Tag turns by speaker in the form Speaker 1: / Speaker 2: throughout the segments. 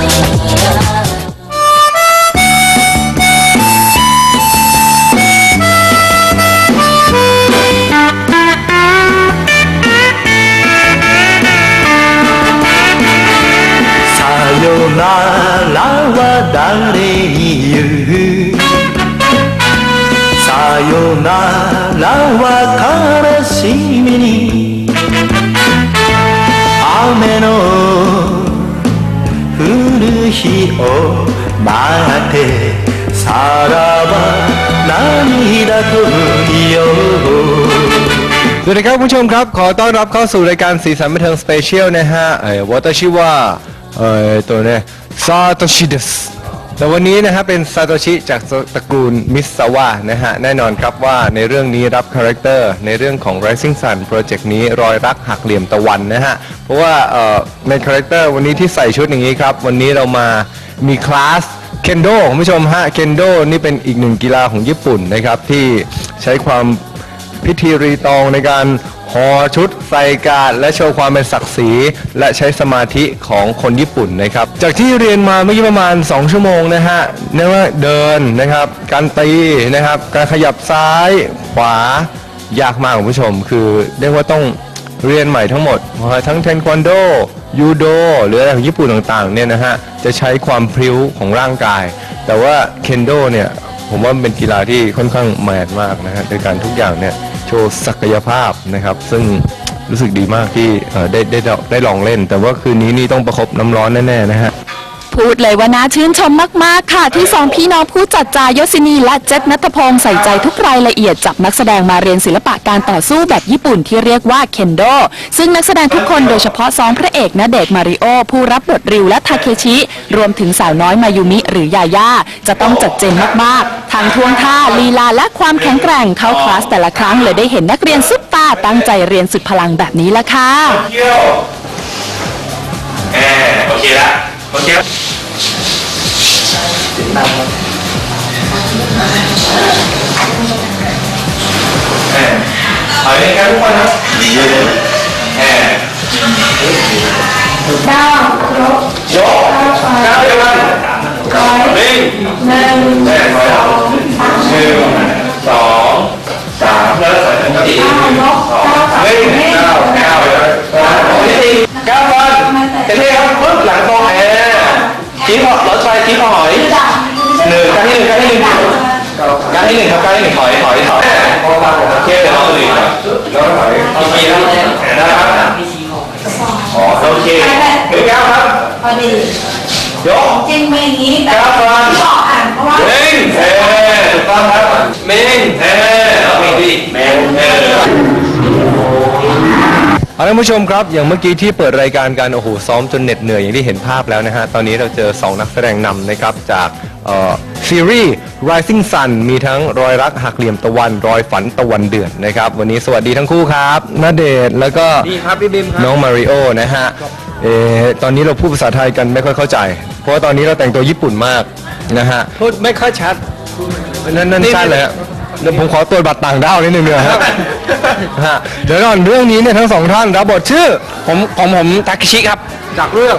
Speaker 1: Yeah.
Speaker 2: สวัสดีครับผู้ชมครับ ขอต้อนรับเข้าสู่รายการสีสันบันเทิงสเปเชียลนะฮะเอ่อวอเตอร์ชิว่าเอ่อตัวเนี่ยซาโตชิเดสแต่วันนี้นะฮะเป็นซาโตชิจากตระกูลมิสซาวะนะฮะ แน่นอนครับว่าในเรื่องนี้รับคาแรคเตอร์ในเรื่องของ Rising Sun โปรเจกต์นี้รอยรักหักเหลี่ยมตะวันนะฮะ เพราะว่าเอ่อในคาแรคเตอร์วันนี้ที่ใส่ชุดอย่างนี้ครับ วันนี้เรามามีคลาส เคนโดคุณผู้ชมฮะเคนโดนี่เป็นอีกหนึ่งกีฬาของญี่ปุ่นนะครับ ที่ใช้ความพิธีรีตองในการห่อชุดใส่กาดและโชว์ความเป็นศักดิ์ศรีและใช้สมาธิของคนญี่ปุ่นนะครับ จากที่เรียนมาเมื่อกี้ประมาณ 2 ชั่วโมงนะฮะเรียกว่าเดินนะครับ การตีนะครับ การขยับซ้ายขวายากมากคุณผู้ชม คือเรียกว่าต้องเรียนใหม่ทั้งหมดทั้งเทนควันโด ยูโดหรืออะไรของญี่ปุ่นต่างๆเนี่ยนะฮะจะใช้ความพริ้วของร่างกาย แต่ว่าเคนโดเนี่ยผมว่ามันเป็นกีฬาที่ค่อนข้างแมนมากนะฮะโดยการทุกอย่างเนี่ยโชว์ศักยภาพนะครับ ซึ่งรู้สึกดีมากที่ได้ได้ได้ได้ลองเล่น แต่ว่าคืนนี้นี่ต้องประคบน้ำร้อนแน่ๆนะฮะ
Speaker 3: พูดเลยว่าน่าชื่นชมมาก ๆ ค่ะ ที่สองพี่น้องผู้จัดจายศินีและเจษนัทพงศ์ใส่ใจทุกรายละเอียดจับนักแสดงมาเรียนศิลปะการต่อสู้แบบญี่ปุ่นที่เรียกว่าเคนโด ซึ่งนักแสดงทุกคนโดยเฉพาะสองพระเอกณเดชน์มาริโอ ผู้รับบทริวและทาเคชิ รวมถึงสาวน้อยมายุมิหรือยาย่าจะต้องจัดเจนมาก ๆทางท่วงท่าลีลาและความแข็งแกร่งเข้าคลาสแต่ละครั้งเลยได้เห็นนักเรียนซุปตาตั้งใจเรียนสุดพลังแบบนี้ละค่ะ
Speaker 4: เที่ยวแอบโอเคละ โอเคแอบถอยเลยครับทุกคนครับแอบเก้าย การที่หนึ่งครับการที่หนึ่งถอยถอยถอยโอเคเดี๋ยวเราดูครับแล้วถอยโอเคนะครับอ๋อโอเคหนึ่งเก้าครับ
Speaker 5: พอดี
Speaker 4: ยก
Speaker 5: จริงเป็นอย่างนี้แต่
Speaker 4: เก้าวัน
Speaker 5: ที่บอกอ่านเพราะว่า
Speaker 4: เม้งเท่ถูกต้องครับเม้งเท่เอาเม้งดิเม้งเท่
Speaker 2: เอาละคุณผู้ชมครับอย่างเมื่อกี้ที่เปิดรายการกันโอ้โหซ้อมจนเหน็ดเหนื่อยอย่างที่เห็นภาพแล้วนะฮะตอนนี้เราเจอ 2 นักแสดงนำนะครับจากเอ่อ ซีรีส์ Rising Sun มีทั้งรอยรักหักเหลี่ยมตะวัน รอยฝันตะวันเดือดนะครับ วันนี้สวัสดีทั้งคู่ครับณเดชน์แล้วก็
Speaker 4: ดีครับพี่บิมครับ
Speaker 2: น้องมาริโอนะฮะเออตอนนี้เราพูดภาษาไทยกันไม่ค่อยเข้าใจ เพราะว่าตอนนี้เราแต่งตัวญี่ปุ่นมากนะฮะ
Speaker 4: พูดไม่ค่อยชัด
Speaker 2: นั่นนั่นใช่เลยฮะเดี๋ยวผมขอตรวจบัตรต่างด้าวนิดนึงเนี่ยฮะฮะเดี๋ยวก่อนเรื่องนี้เนี่ยทั้งสองท่านรับบทชื่อ
Speaker 6: ผมของผมทาเคชิครับ
Speaker 2: จากเรื่อง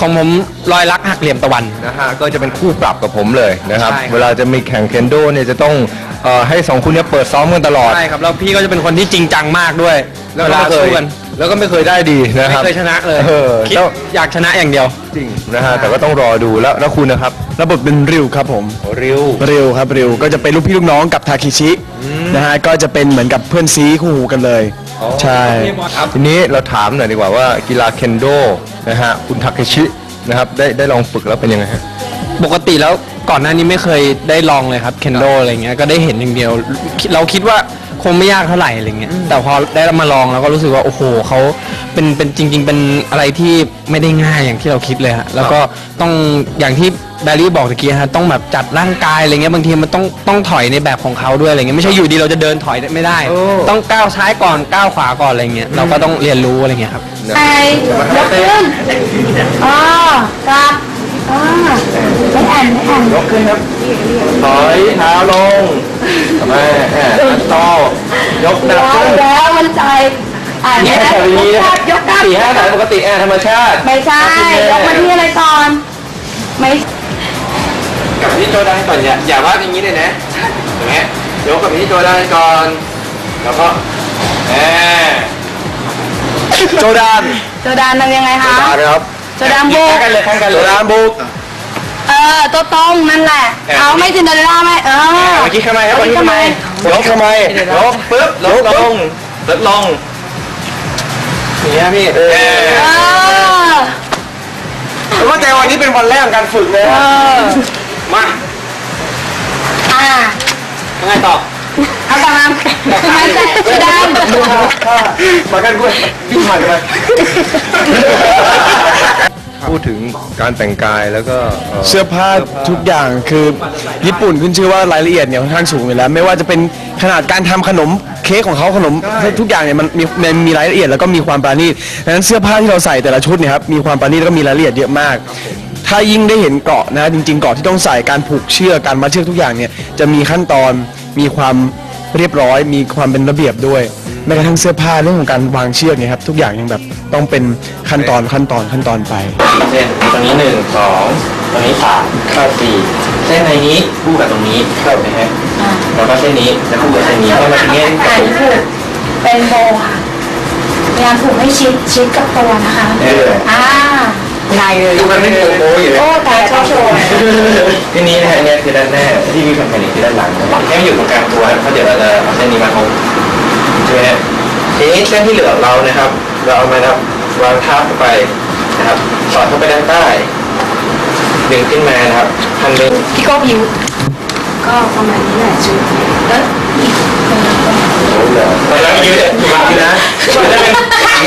Speaker 6: ของผมรอยรักหักเหลี่ยมตะวัน
Speaker 2: นะฮะก็จะเป็นคู่ปรับกับผมเลยนะครับ
Speaker 6: ใช่ครับ
Speaker 2: เวลาจะมีแข่งเคนโดเนี่ยจะต้องเอ่อให้สองคุณเนี่ยเปิดซ้อมกันตลอด
Speaker 6: ใช่ครับแล้วพี่ก็จะเป็นคนที่จริงจังมากด้วย
Speaker 2: แล้ว
Speaker 6: เว
Speaker 2: ก็
Speaker 6: ลา
Speaker 2: ไม่เคย
Speaker 6: สู้กัน
Speaker 2: แล้วก็ไม่เคยได้ดีนะค
Speaker 6: ไม่
Speaker 2: รับ
Speaker 6: เคยชนะเลย
Speaker 2: เออ
Speaker 6: คิด
Speaker 2: แล้ว
Speaker 6: อยากชนะอย่างเดียว
Speaker 2: จริงนะฮะแต่ก็ต้องรอดูแล้วแล้วคุณนะครับ
Speaker 7: ระบบเป็นริวครับผม
Speaker 2: ริว
Speaker 7: ริวครับริวก็จะเป็นลูกพี่ลูกน้องกับทาคิชินะฮะก็จะเป็นเหมือนกับเพื่อนซีคู่หูกันเลย ใช่
Speaker 2: ทีนี้เราถามหน่อยดีกว่าว่ากีฬาเคนโดนะฮะคุณทาเคชินะครับได้ได้ลองฝึกแล้วเป็นยังไงฮะ
Speaker 6: ปกติแล้วก่อนหน้านี้ไม่เคยได้ลองเลยครับเคนโดอะไรเงี้ยก็ได้เห็นอย่างเดียว เราคิดว่าคงไม่ยากเท่าไหร่อะไรเงี้ยแต่พอได้มาลองแล้วก็รู้สึกว่าโอ้โหเขาเป็นเป็นจริง ๆ เป็นอะไรที่ไม่ได้ง่ายอย่างที่เราคิดเลยฮะแล้วก็ต้องอย่างที่ แบรี่บอกตะกี้ฮะต้องแบบจัดร่างกายอะไรเงี้ยบางทีมันต้องต้องถอยในแบบของเขาด้วยอะไรเงี้ยไม่ใช่อยู่ดีเราจะเดินถอยไม่ได้ต้องก้าวซ้ายก่อนก้าวขวาก่อนอะไรเงี้ยเราก็ต้องเรียนรู้อะไรเงี้ยครับ
Speaker 5: ไปยกขึ้นอ๋อกลับอ่าไม่อ่านไม่อ่าน
Speaker 2: ยกขึ้นครับ ถอยเท้าลงแม่แม่อันโตยกดับ
Speaker 5: แล้ว
Speaker 2: ขึ้น
Speaker 5: แล้วมันใจอ่านไม่ได้ยกกลับยกกลับ
Speaker 2: สี่ห้าสายปกติแอร์ธรรมชาติ
Speaker 5: ไม่ใช่ยกมาที่อะไรก่อน
Speaker 4: โจได้ก่อนอย่าอย่าวาดอย่างนี้เลยนะอย่างเงี้ยยกกับพี่โจได้ก่อน แล้วก็แหม
Speaker 7: โจดาน
Speaker 5: โจดานทำยังไงคะ
Speaker 7: มาเลยครับ
Speaker 5: โจดานบุก
Speaker 4: ข้างกันเลยข้างกันเล
Speaker 7: โจ
Speaker 4: ย
Speaker 7: ดานบุก
Speaker 5: เออตัวตรงนั่นแหละ เอาไม่ซินเดอเรลล่าไหมเออ
Speaker 4: เมื่อกี้ข้างในครับ
Speaker 5: เมื่
Speaker 4: เมื่
Speaker 5: อ
Speaker 4: อ
Speaker 5: กี้
Speaker 4: กี้
Speaker 5: ทำ
Speaker 4: ข้าง
Speaker 5: ไม
Speaker 4: ใน
Speaker 7: ยกทำไม
Speaker 4: ลบปึ๊บลดลงลดลงอย่างเงี้ยพี่เอ
Speaker 5: เอ
Speaker 4: อ
Speaker 5: อ
Speaker 7: แล้วว่าแต่วันนี้เป็นวันแรกของการฝึกเลย
Speaker 5: เออ
Speaker 4: มา
Speaker 5: อ่า
Speaker 4: ยังไงต่อ
Speaker 5: เอาต่อมามาแต่โจดาน
Speaker 7: มากันกล้วยวิ่งมากันไป
Speaker 2: พูดถึงการแต่งกายแล้วก็เอ่อ
Speaker 7: เสื้อผ้าทุกอย่างคือญี่ปุ่นขึ้นชื่อว่ารายละเอียดเนี่ยค่อนข้างสูงอยู่แล้ว ไม่ว่าจะเป็นขนาดการทำขนมเค้กของเขาขนมทุกอย่างเนี่ยมันมีมันมีรายละเอียดแล้วก็มีความปราณีตดังนั้นเสื้อผ้าที่เราใส่แต่ละชุดเนี่ยครับมีความปราณีตแล้วก็มีรายละเอียดเยอะมาก ถ้ายิ่งได้เห็นเกราะนะจริงๆเกราะที่ต้องใส่การผูกเชือกการมัดเชือกทุกอย่างเนี่ยจะมีขั้นตอนมีความเรียบร้อย มีความเป็นระเบียบด้วยแม้กระทั่งเสื้อผ้าเรื่องของการวางเชือกเนี่ยครับทุกอย่างยังแบบต้องเป็นขั้นตอนขั้นตอนขั้นตอนไป
Speaker 4: เส้นตรงนี้หนึ่งสองตรงนี้สามเข้าสี่เส้นในนี้คู่กับตรงนี้เข้านะฮะแล้วก็เส้นนี้แล้วคู่กับเส้นนี้แล้วมาถึงเงี้ย
Speaker 5: อ่านผูกเป็นโบค่ะพยายามผูกให้ชิดชิดกับตัวนะคะ
Speaker 4: เออ
Speaker 5: อ่า ในเลย
Speaker 4: ดูมันไม่ถึงโอ้ยอยู่เลย
Speaker 5: โอ้แต่ชอบโชว์
Speaker 4: ที่นี้นะฮะเนี่ยคือด้านหน้าที่มีแผ่นๆคือด้านหลังนะครับแค่อยู่ตรงกลางตัวเพราะเดี๋ยวเราจะเอาเส้นนี้มาทบใช่ไหมฮะทีนี้เส้นที่เหลือของเรานะครับ เราเอามานะครับวางทับเข้าไปนะครับสอดเข้าไปด้านใต้ดึงขึ้นมานะครับพันดึง
Speaker 5: พี่โก้พิวก็ประมาณนี้แหละชุดแล้วอีกคนนึงก็
Speaker 4: ไปแล้วยืดถูกไหมนะมันจะเป็น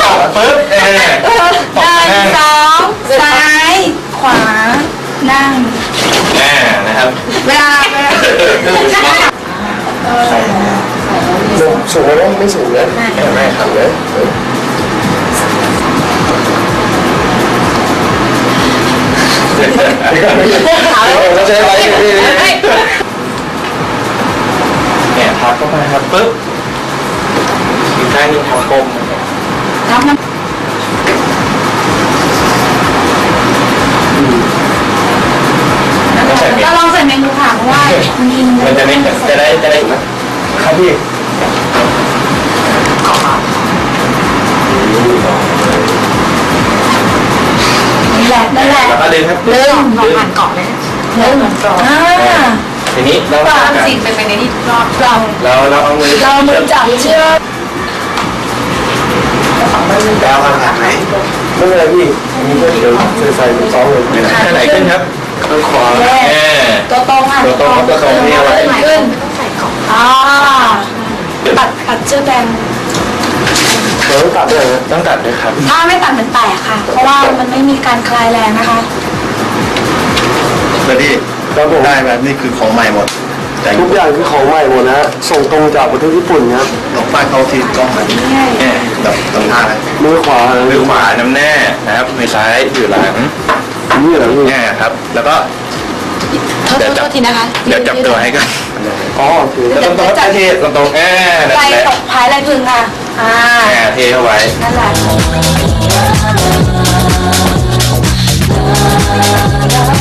Speaker 4: ต่อปึ๊บเออ
Speaker 5: หนึ่งสองซ้ายขวา นั่ง
Speaker 4: อ่นะครับ
Speaker 5: เวลาเวลา
Speaker 7: สูงไหมไม่สูงเลย
Speaker 4: ไม่ครับเลย
Speaker 7: เราจะได้ไว้ที่นี่
Speaker 4: เนี่ยทับเข้าไปครับปึ๊บอีกข้างหนึงทับกลม
Speaker 5: ทับมัน
Speaker 4: แล้วก็ใส่เม็ด
Speaker 5: เราลองใส่เมนูค่ะเพราะว่ามันกิน
Speaker 4: มันจะไม่จะได้จะได้
Speaker 7: ครับพี่
Speaker 5: นี่แหละนั่นแหละ
Speaker 4: แล้วก็ดึงครับ
Speaker 5: เริ่มลองผ่านเกาะ เลยเริ่มเหมือนเกาะอ่า
Speaker 4: ทีนี้เรา
Speaker 5: ก็
Speaker 4: จับ
Speaker 5: เอา
Speaker 4: กัน
Speaker 5: สิ่งเป็นไปในที่รอบเรา
Speaker 4: เราเราเอามือ
Speaker 5: เรามือจับเชือก
Speaker 4: ดาวมาจากไหน
Speaker 7: ไม่เป็นไรพี่มีเพื่อนเดี๋ยวใส่สองเลย
Speaker 4: ข้างไหนขึ้นครับข้างขวาเออ
Speaker 5: ตัวตรงอะ
Speaker 4: ตัวตรงครับตัวตรงนี่เอาไว้
Speaker 5: ขึ้นอ่าตัดตัดเชือกแดง
Speaker 7: เดี๋ยวต้องตัดด้วยนะ
Speaker 4: ต้องตัดด้วยครับ
Speaker 5: ถ้าไม่ตัดมันแตกค่ะ เพราะว่ามันไม่มีการคลายแรงนะคะ
Speaker 1: สวัสดีได้แบบนี่คือของใหม่หมด แต่
Speaker 7: ทุกอย่างคือของใหม่หมดนะส่งตรงจากประเทศญี่ปุ่นครับ
Speaker 1: ลงป้ายเขาที่กล้องมัน
Speaker 4: เนี่ย
Speaker 1: แบบตรงหน้าเลย
Speaker 7: มือขวา
Speaker 4: มือขวานำหน้านะครับมือซ้ายอยู่หลัง
Speaker 7: นี่เหรอพี่
Speaker 4: เนี่ยครับ แล้วก็
Speaker 5: โทษ
Speaker 4: เดี๋ยว
Speaker 5: โท
Speaker 4: จับ
Speaker 5: ษทีนะคะ
Speaker 4: เดี๋ยวจับตัวให้กัน
Speaker 7: อ๋อโอเค
Speaker 4: ตรงตรงๆเทตรงตรงๆเออนั่น
Speaker 5: ใจ
Speaker 4: แหละ
Speaker 5: ตกภายไรพึงค่ะ อ่า
Speaker 4: แหมเทเข้าไว้
Speaker 5: นั่นแหละ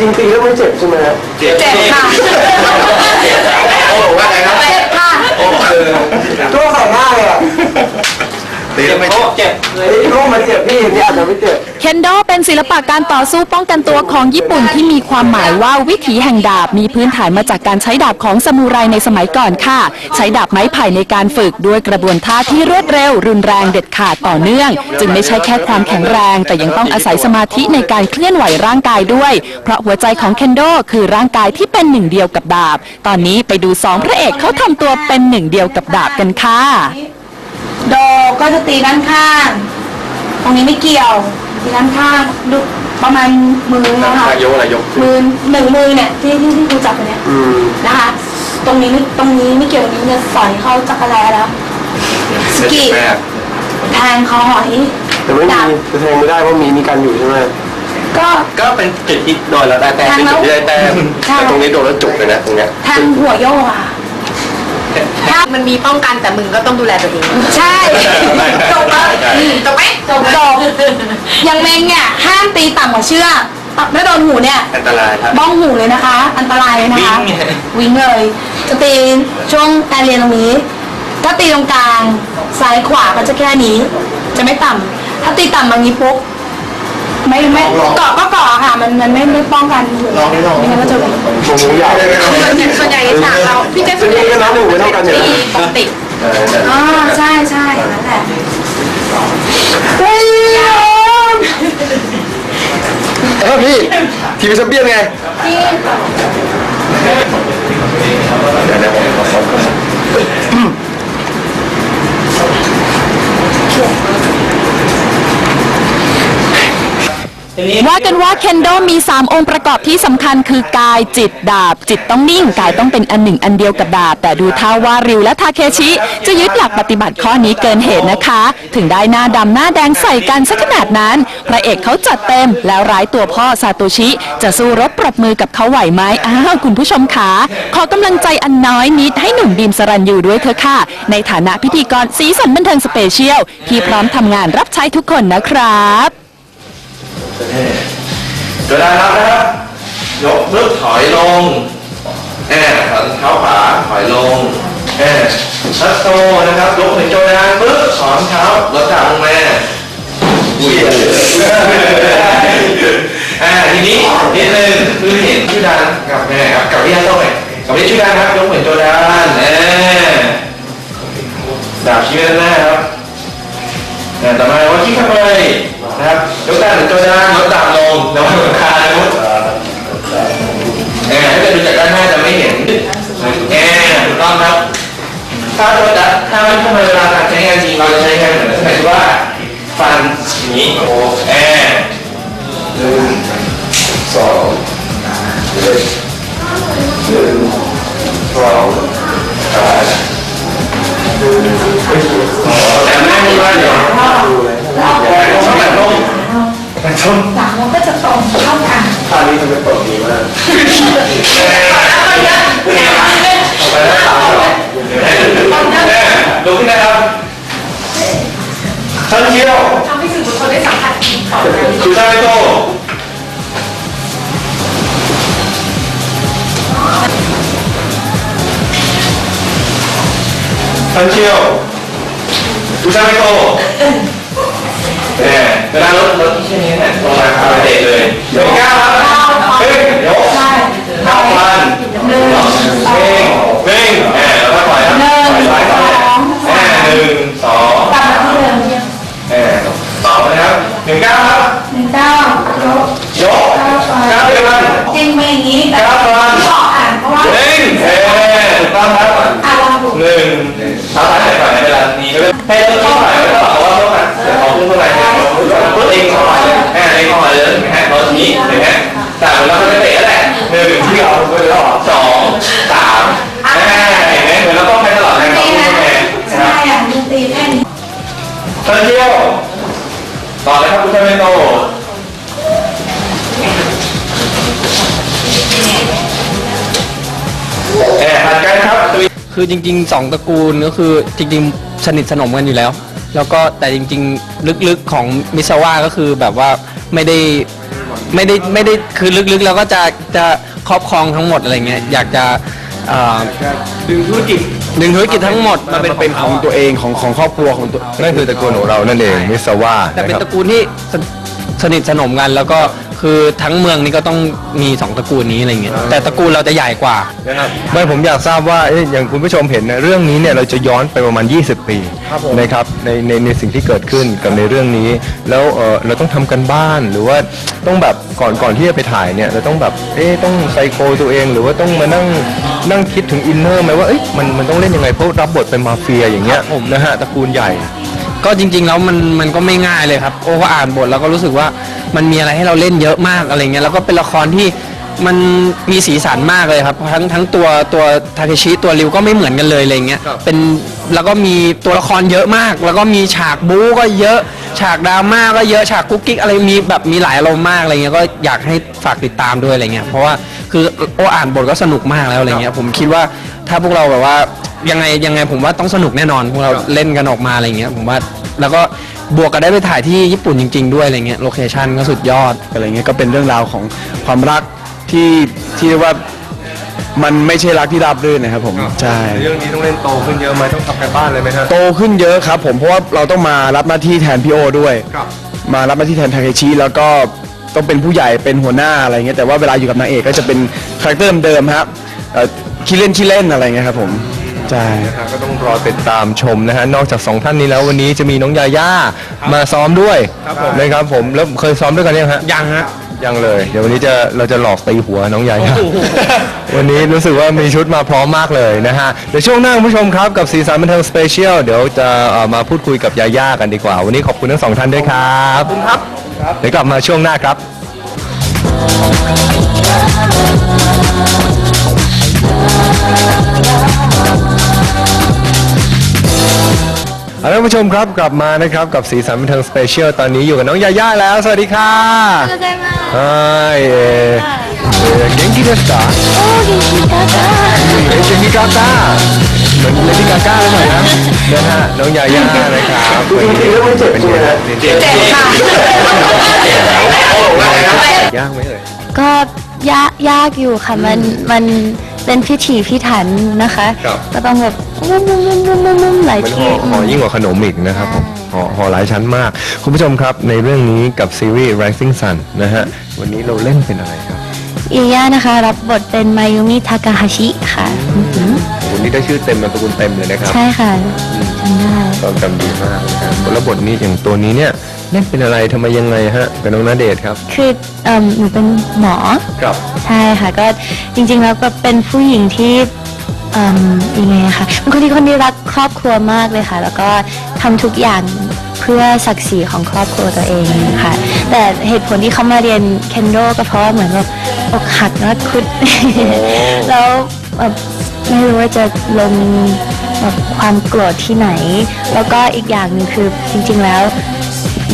Speaker 7: จริงๆตีแล้วไม่เจ็บใช่ไหมครับ
Speaker 4: เจ็บ
Speaker 5: เจ็บค่ะ
Speaker 4: โอ้ว่าไงครับ
Speaker 5: เจ็บค่ะ
Speaker 4: โอ้เออ
Speaker 7: ตัวใส่หน้าเลยอะ
Speaker 1: ตี
Speaker 4: เจ็
Speaker 1: แล้
Speaker 4: บ
Speaker 1: วไม่
Speaker 4: โอ้เจ็บ
Speaker 7: ไอ้โรคมันเจ็บพี่นี่อาจจะไม่เจ็บ
Speaker 3: เคนโดเป็นศิลปะการต่อสู้ป้องกันตัวของญี่ปุ่นที่มีความหมายว่าวิถีแห่งดาบมีพื้นฐานมาจากการใช้ดาบของซามูไรในสมัยก่อนค่ะ ใช้ดาบไม้ไผ่ในการฝึกด้วยกระบวนท่าที่รวดเร็ว รุนแรงเด็ดขาดต่อเนื่อง จึงไม่ใช่แค่ความแข็งแรง แต่ยังต้องอาศัยสมาธิในการเคลื่อนไหวร่างกายด้วย เพราะหัวใจของเคนโดคือร่างกายที่เป็นหนึ่งเดียวกับดาบ ตอนนี้ไปดูสองพระเอกเขาทำตัวเป็นหนึ่งเดียวกับดาบกันค่ะ
Speaker 5: โดก็จะตีด้านข้าง ตรงนี้ไม่เกี่ยว ตีด้านข้างดูประมาณมือนะคะ
Speaker 4: ยกอะไรยก
Speaker 5: มือหนึ่งมือเนี่ยที่ที่ที่ครูจับอยู่เนี่ย
Speaker 7: อืม
Speaker 5: นะคะ ตรงนี้ไม่ตรงนี้ไม่เกี่ยวตรงนี้เนี่ยสอยเข้าจักรแลแล้ว สกิ
Speaker 4: แม่
Speaker 5: แทงคอหอย
Speaker 7: แต่ไม่มี
Speaker 5: ดาบ
Speaker 7: จะแทงไม่ได้เพราะมีมีกันอยู่ใช่ไหม
Speaker 5: ก็
Speaker 4: ก็เป็นจุดที่โดนแล้วได้แต้มเป็นจุดที่ได้แต้ม
Speaker 5: ใช่
Speaker 4: แต่ตรงนี้โดนแล้วจุกเลยนะตรงเนี้ย
Speaker 5: แทงหัวโยกอะ
Speaker 8: มันมีป้องกันแต่มึงก็ต้องดูแลตัวเอง
Speaker 5: ใช่
Speaker 8: จบไหมจบไหม
Speaker 5: จบจบอย่างเมงเนี่ยห้ามตีต่ำกว่าเชือกไม่โดนหูเนี่ย
Speaker 4: อันตรายครับ
Speaker 5: บ้องหูเลยนะคะ อันตรายเลยนะคะ
Speaker 4: วิ่งไง
Speaker 5: วิ่งเลยจะตีช่วงแอเรียนตรงนี้ ถ้าตีตรงกลางซ้ายขวาก็จะแค่นี้ จะไม่ต่ำถ้าตีต่ำบางนี้ปุ๊บ ไม่ไม่เกาะก็เกาะค่ะ มันมันไม่ไม่ป้องกันหูลองนี่ลองไม่งั้นก็จะวิ่ง
Speaker 7: ผมรู้อยาก
Speaker 5: ส่วนใหญ่ฉากเราพี่เจ๊ส่วนใหญ่
Speaker 7: ก็น้ำหูไม่เท่ากันอยู่
Speaker 5: ปกติอ๋อใช่ใช่นั่นแหละเฮ้ย
Speaker 7: เออพี่ทีวีแชมเปี้ยนไง
Speaker 3: ว่ากันว่าเคนโดมี 3 องค์ประกอบที่สำคัญคือกายจิตดาบ จิตต้องนิ่ง กายต้องเป็นอันหนึ่งอันเดียวกับดาบ แต่ดูท่าว่าริวและทาเคชิ จะยึดหลักปฏิบัติข้อนี้เกินเหตุนะคะ ถึงได้หน้าดำหน้าแดงใส่กันสักขนาดนั้น พระเอกเขาจัดเต็ม แล้วร้ายตัวพ่อซาโตชิ จะสู้รบปรบมือกับเขาไหวไหมอ้าวคุณผู้ชมขาขอกำลังใจอันน้อยนิดให้หนุ่มบีมสรัญยูด้วยเถอะค่ะ ในฐานะพิธีกรสีสันบันเทิงสเปเชียลที่พร้อมทำงานรับใช้ทุกคนนะครับ
Speaker 4: เวลานับนะครับ ยกปึ๊บถอยลงแอบเท้าขวาถอยลงแอบชัดโตนะครับยกถึงโจดานปึ๊บถอนเท้าลดกลับลงมาอุ้ยอ่าทีนี้นิดนึงคือเห็นชื่อดานกับแม่ครับกับพี่ยาโต้ไหมกับพี่ชื่อดานครับยกเหมือนโจดานแอบดาบชี้ไปด้านหน้าครับแอ่ต่อมาว่าขี้ข้างในะครับยกด้านหรือตัวด้านลดต่ำลงแล้วมันคานุดเออถ้าเกิดดูจากด้านหน้าจะไม่เห็นเออถูกต้องครับถ้าตัวด้านถ้าไม่ทำเวลาการใช้งานจริงเราจะใช้งานเหมือนหมายถึงว่าฟันอย่างนี้โอ้เออหนึ่งสองหนึ่งสองสามหนึ่งสองแต่แม่ไม่ว่าเดี๋ยวแต่ต้องแบบลงแต่ต้อง
Speaker 5: หลังมันก็จะตรงเข้ากัน
Speaker 4: ท่านี้มันเป็นปกติมากไปแล้วสามสองดูขึ้นนะครับท่านเที่ยว
Speaker 5: ทำให้สื่อมวลชนได้สัมผัสถึงของ
Speaker 4: คือได้โตท่านเที่ยวดูได้โตเนี่ยเวลารถรถที่เช่นนี้ หนึ่ง
Speaker 5: เก้า
Speaker 4: ครับ
Speaker 5: หนึ่งเก้ายก
Speaker 4: ยกเก้าเดียวกัน
Speaker 5: จริงเป็นอย่างนี้แต่
Speaker 4: เก้าก่อน
Speaker 5: ที่บอกอ่านเพราะว่า
Speaker 4: เร่งเฮ้ถูกต้องครับ
Speaker 5: อ่านลองดู
Speaker 4: หนึ่งเท้าซ้ายไหนก่อนในเวลานี้ก็ให้เริ่มเข้าไปแล้วก็บอกว่าเข้าไปเดี๋ยวเขาขึ้นเข้าไปเนี่ยเขาเองเข้าไปเลยแหมเองเข้าไปเลยเห็นไหมรถนี้เห็นไหมแต่เราก็จะเตะแหละหนึ่งที่เราไปแล้วสองสามแหมเห็นไหมเหมือนเราต้องไปตลอดเลยเรา
Speaker 5: ตี
Speaker 4: ขึ้น
Speaker 5: นะ
Speaker 4: เข้าไป
Speaker 5: ใช่อะดูตีแค่นี้
Speaker 4: เทิร์นเที่ยว ต่อเลยครับคุณเทเมโตแอบผ่านกันครับตุย
Speaker 6: คือจริงๆสองตระกูลก็คือจริงๆสนิทสนมกันอยู่แล้ว แล้วก็แต่จริงๆ ลึกๆของมิซาวะก็คือแบบว่าไม่ได้ไม่ได้ไม่ได้คือลึกๆ แล้วก็จะจะครอบครองทั้งหมดอะไรเงี้ยอยากจะเอ่อ
Speaker 7: ดึงธุรกิจ
Speaker 6: ดึงธุรกิจทั้งหมด
Speaker 7: มา
Speaker 6: มา
Speaker 7: เป็
Speaker 6: เป็นน
Speaker 7: เป็นของตัวเองของของครอบครัวของตัว
Speaker 2: นั่นคือตระกูลของเรานั่นเองมิสวา
Speaker 6: แต่เป็น
Speaker 2: นะค
Speaker 6: ต
Speaker 2: รับ
Speaker 6: ระกูลที่สสนิทสนมกันแล้วก็ คือทั้งเมืองนี้ก็ต้องมีสองตระกูลนี้อะไรเงี้ยแต่ตระกูลเราจะใหญ่กว่า
Speaker 2: ไม่ผมอยากทราบว่าเอ๊ะอย่างคุณผู้ชมเห็นนะเรื่องนี้เนี่ยเราจะย้อนไปประมาณ 20 ปีนะครับในในในสิ่งที่เกิดขึ้นกับในเรื่องนี้ แล้วเออเราต้องทำกันบ้านหรือว่าต้องแบบก่อนก่อนที่จะไปถ่ายเนี่ยเราต้องแบบเอ๊ะต้องไซโคตัวเอง หรือว่าต้องมานั่งนั่งคิดถึงอินเนอร์ไหมว่าเอ๊ะมันมันต้องเล่นยังไงเพราะรับบทเป็นมาเฟียอย่างเงี้ยนะฮะตระกูลใหญ่
Speaker 6: ก็จริงๆแล้วมันมันก็ไม่ง่ายเลยครับ โอ้ก็อ่านบทแล้วก็รู้สึกว่า มันมีอะไรให้เราเล่นเยอะมากอะไรเงี้ยแล้วก็เป็นละครที่มันมีสีสันมากเลยครับทั้งทั้งตัวตัวทาเคชิตัวริวก็ไม่เหมือนกันเลยอะไรเงี้ยเป็นแล้วก็มีตัวละครเยอะมาก แล้วก็มีฉากบู๊ก็เยอะ ฉากดราม่าก็เยอะฉากกุ๊กกิ๊กอะไรมีแบบมีหลายอารมณ์มากอะไรเงี้ยก็อยากให้ฝากติดตามด้วยอะไรเงี้ยเพราะว่าคือโอ้อ่านบทก็สนุกมากแล้วอะไรเงี้ยผมคิดว่าถ้าพวกเราแบบว่ายังไงยังไงผมว่าต้องสนุกแน่นอนพวกเราเล่นกันออกมาอะไรเงี้ยผมว่าแล้วก็ บวกกับได้ไปถ่ายที่ญี่ปุ่นจริง ๆ ด้วยอะไรเงี้ยโลเคชั่นก็สุดยอด
Speaker 7: อะไรเงี้ยก็เป็นเรื่องราวของความรักที่ที่เรียกว่ามันไม่ใช่รักที่ราบรื่นนะครับผมใช่
Speaker 2: เรื่องนี้ต้องเล่นโตขึ้นเยอะไหมต้องทำการบ้านเลยไหมฮะ
Speaker 7: โตขึ้นเยอะครับ ผมเพราะว่าเราต้องมารับหน้าที่แทนพี่โอด้วย
Speaker 2: ครับ
Speaker 7: มารับหน้าที่แทนทาเคชิแล้วก็ต้องเป็นผู้ใหญ่เป็นหัวหน้าอะไรเงี้ยแต่ว่าเวลาอยู่กับนางเอกก็จะเป็นคาแรคเตอร์เดิมๆครับเอ่อขี้เล่นขี้เล่นอะไรเงี้ยครับผม ใช่
Speaker 2: นะฮะก็ต้องรอติดตามชมนะฮะนอกจากสองท่านนี้แล้ววันนี้จะมีน้องยาย่ามาซ้อมด้วยนะครับผมแล้วเคยซ้อมด้วยกันยังฮะ
Speaker 6: ยังฮะ
Speaker 2: ยังเลย เดี๋ยววันนี้จะเราจะหลอกตีหัวน้องยาย่าวันนี้รู้สึกว่ามีชุดมาพร้อมมากเลยนะฮะเดี๋ยวช่วงหน้าคุณผู้ชมครับกับสีสันบันเทิงสเปเชียลเดี๋ยวจะเอ่อมาพูดคุยกับยาย่ากันดีกว่า วันนี้ขอบคุณทั้งสองท่านด้วยครับขอบคุณครับเดี๋ยวกลับมาช่วงหน้าครับ เอาละคุณผู้ชมครับกลับมานะครับกับสีสันบันเทิงสเปเชียลตอนนี้อยู่กับน้องยาย่าแล้ว สวัสดีค่ะไฮเอเอเก่งกี่เดสกาโอ้เก่งกี่กาก้าเก่งกี่กาก้าเหมือนเลดี้กาก้าหน่อยนะนะฮะน้องยาย่านะครับวันนี้เป็นไงฮะเจ็บค่ะยากไหมเอ่ย
Speaker 8: ก็ยากยากอยู่ค่ะ มันมัน เป็นพิถีพิถันนะคะ
Speaker 2: ครับ
Speaker 8: ก็ต้องแบบมุมมุมมุมมุมมุมมุมหลาย
Speaker 2: มัน
Speaker 8: ที
Speaker 2: ห่อห่อยิ่งกว่าขนมอีกนะครับผมห่อห่อหลายชั้นมาก คุณผู้ชมครับในเรื่องนี้กับซีรีส์ Rising Sun นะฮะวันนี้เราเล่นเป็นอะไรครับ
Speaker 8: อีย่านะคะ รับบทเป็นมายุมิทากาฮาชิค่ะอือหือ
Speaker 2: วันนี้ได้ชื่อเต็มนามสกุลเต็มเลยนะครับ
Speaker 8: ใช่ค่ะจำได้
Speaker 2: ตอนจำดีมากนะครับแล้วบทนี้อย่างตัวนี้เนี่ย เล่นเป็นอะไรทำไมยังไงฮะเป็นน้องนาเดชน์ครับ
Speaker 8: คือเอ่มหนูเป็นหมอ
Speaker 2: ครับ
Speaker 8: ใช่ค่ะก็จริงๆแล้วก็เป็นผู้หญิงที่เอ่มยังไงอะคะเป็นคนที่คนที่รักครอบครัวมากเลยค่ะ แล้วก็ทำทุกอย่างเพื่อศักดิ์ศรีของครอบครัวตัวเองค่ะ แต่เหตุผลที่เขามาเรียนเคนโดก็เพราะว่าเหมือนแบบอกหักแล้วคุด แล้วแบบไม่รู้ว่าจะลงแบบความโกรธที่ไหน แล้วก็อีกอย่างหนึ่งคือจริงๆแล้ว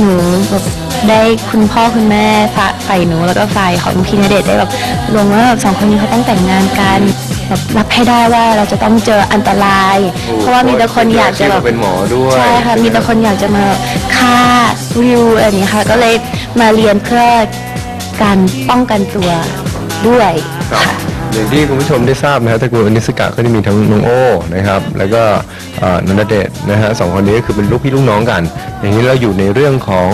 Speaker 8: หนูแบบได้คุณพ่อคุณแม่ฝ่าฝ่ายหนูแล้วก็ฝ่ายของพี่ณเดชน์ได้แบบลงว่าแบบสองคนนี้เขาต้องแต่งงานกันแบบรับให้ได้ว่าเราจะต้องเจออันตราย เพราะว่ามีแต่คนอยากจะแบบ
Speaker 2: เป็นหมอด้วย
Speaker 8: ใช่ค่ะมีแต่คนอยากจะมาฆ่าวิวอะไรอย่างนี้ยค่ะก็เลยมาเรียนเพื่อการป้องกันตัวด้วย
Speaker 2: ครับ
Speaker 8: ค่ะ
Speaker 2: อย่างที่คุณผู้ชมได้ทราบนะฮะตระกูลอนิสกะก็จะมีทั้งน้องโอ้นะครับ แล้วก็เอ่อนันเดชน์นะฮะสองคนนี้ก็คือเป็นลูกพี่ลูกน้องกัน อย่างนี้เราอยู่ในเรื่องของ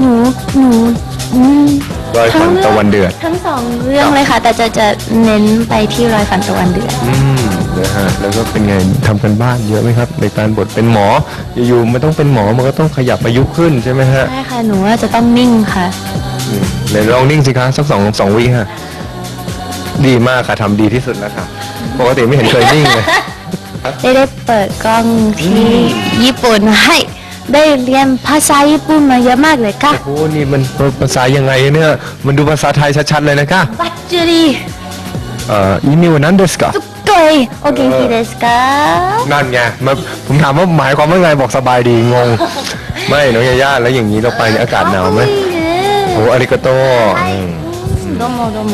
Speaker 8: หนูหนูอืม
Speaker 2: รอยฝัน
Speaker 8: ทั้ง
Speaker 2: ตะวันเดือด
Speaker 8: ทั้งสองเรื่องเลยค่ะ แต่จะจะเน้นไปที่รอยฝันตะวันเดือด
Speaker 2: อืมนะฮะแล้วก็เป็นไงทำกันบ้านเยอะไหมครับ ในการบทเป็นหมออยู่ๆมันต้องเป็นหมอมันก็ต้องขยับประยุกต์ขึ้นใช่ไหมฮะ
Speaker 8: ใช่ค่ะ หนูว่าจะต้องนิ่งค่ะ
Speaker 2: อืมไหนลองนิ่งสิคะสักสองสองวิฮะ ดีมากค่ะทำดีที่สุดแล้วค่ะ ปกติไม่เห็นเคยนิ่งเลย
Speaker 8: ได้ได้เปิดกล้องที่ญี่ปุ่นให้ ได้เรียนภาษาญี่ปุ่นมาเยอะมากเลยค่ะ
Speaker 2: โอ้นี่มันภาษายังไงเนี่ย มันดูภาษาไทยชัดๆเลยนะคะ
Speaker 8: บัจจุรี
Speaker 2: เอ่ออินิวนันเดสกะ
Speaker 8: สุโกยโอเกนคิเดสกา
Speaker 2: นั่นไงมาผมถามว่าหมายความว่าไงบอกสบายดีงง ไม่น้องยาย่าแล้วอย่างนี้เราไปเนี่ยอากาศหนาวไหมโอ้อาริกาโตอืม
Speaker 8: โดโมโดโม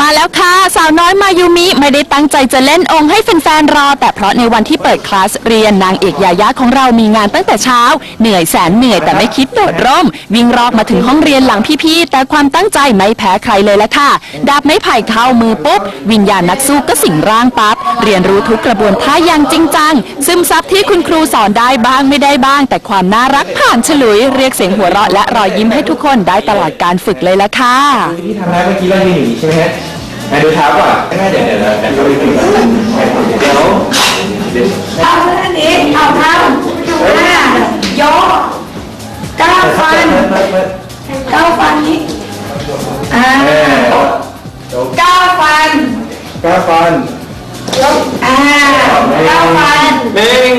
Speaker 3: มาแล้วค่ะ สาวน้อยมายูมิไม่ได้ตั้งใจจะเล่นองค์ให้แฟนๆรอ แต่เพราะในวันที่เปิดคลาสเรียนนางเอกยายาของเรามีงานตั้งแต่เช้า เหนื่อยแสนเหนื่อยแต่ไม่คิดโดดร่ม วิ่งรอกมาถึงห้องเรียนหลังพี่ๆแต่ความตั้งใจไม่แพ้ใครเลยละค่ะ ดาบไม้ไผ่เข้ามือปุ๊บ วิญญาณนักสู้ก็สิงร่างปั๊บเรียนรู้ทุกกระบวนท่าอย่างจริงจังซึมซับที่คุณครูสอนได้บ้างไม่ได้บ้าง แต่ความน่ารักผ่านฉลุย เรียกเสียงหัวเราะและรอยยิ้มให้ทุกคนได้ตลอดการฝึกเลยละค่ะ
Speaker 4: ที่ทำได้เมื่อกี้เรายืนอย่างนี้ใช่ไหมฮะ ไหนดูเท้าก่อนแม่เดี๋ยวเดี๋ยวเดี๋ยวเดี๋ยวเราไปดูกันเดี๋ยว
Speaker 5: เอาอันนี้เอาทำห้ายกเก้าฟันเก้าฟันนี้อ่าเก้าฟัน
Speaker 4: ก้าวฟัน
Speaker 5: ยกอ่าเก้าฟัน
Speaker 4: หนึ่ง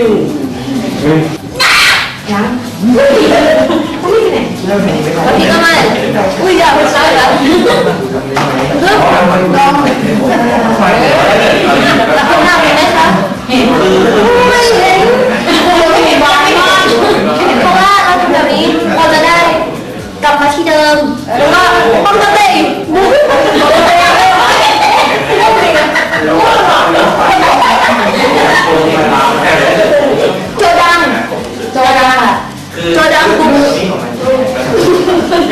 Speaker 5: วันนี้ก็ไม่อุ้ยอย่าไปใช้แล้วเรื่องลองแล้วข้างหน้าเป็นไหมคะเห็นไม่เห็นไม่เห็นวางไม่ได้เพราะว่าเราทำแบบนี้เราจะได้กลับมาที่เดิมแล้วก็ป้องกันตัวเองมุ้งโจดังโจดังอ่ะโจ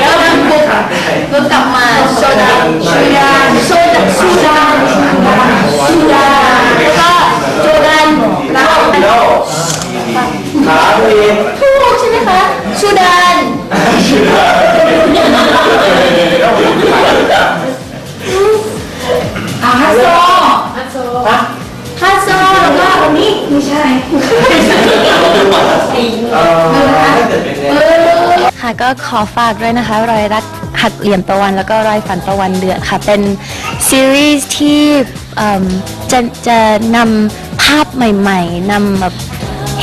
Speaker 5: แล้วนั่งปุ๊บก็กลับมาโซดาโซดาโซดาโซดาโซดาแล้วก็โจดันแล้ว
Speaker 4: ขาตัวเอง
Speaker 5: อันนี้ไม่ใช่
Speaker 8: ค่ะก็ขอฝากด้วยนะคะ รอยรักหักเหลี่ยมตะวัน แล้วก็รอยฝันตะวันเดือดค่ะ เป็นซีรีส์ที่เอิ่มจะจะนำภาพใหม่ๆนำแบบ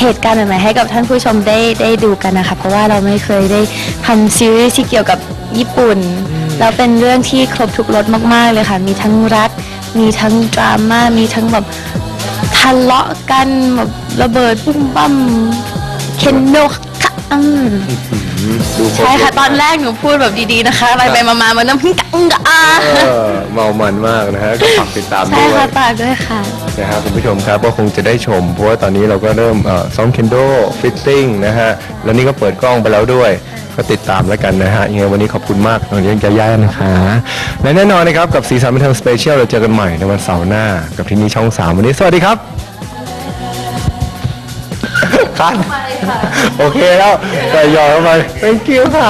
Speaker 8: เหตุการณ์ใหม่ๆให้กับท่านผู้ชมได้ได้ดูกันนะคะ เพราะว่าเราไม่เคยได้ทำซีรีส์ที่เกี่ยวกับญี่ปุ่น แล้วเป็นเรื่องที่ครบทุกรสมากๆเลยค่ะ มีทั้งรัก มีทั้งดราม่ามีทั้งแบบะเลาะกันแบบระเบิดปุ้มปั้มเคนโนค่ะอืม
Speaker 2: ดูครบ
Speaker 8: ใช่ค่ะตอนแรกหนูพูดแบบดีๆนะคะไปไปๆมาๆมันน้ำพริกกังกะอา
Speaker 2: เออเมามันมากนะฮะก็ฝากติดตาม
Speaker 8: ใช่
Speaker 2: ด้วย
Speaker 8: ค่ะฝากด้วยค่ะ
Speaker 2: นะฮะคุณผู้ชมครับก็คงจะได้ชม เพราะว่าตอนนี้เราก็เริ่มเอ่อซ้อมเคนโดฟิตติ้งนะฮะแล้วนี่ก็เปิดกล้องไปแล้วด้วย ก็ติดตามแล้วกันนะฮะยังไงวันนี้ขอบคุณมากน้องเลี้ยงยาย่านะคะ และแน่นอนนะครับกับสีสันบันเทิงสเปเชียลเราเจอกันใหม่ในวันเสาร์หน้า กับที่นี่ช่อง3วันนี้สวัสดีครับคันโอเคแล้วแต่ยอมเข้าไป thank you ค่ะ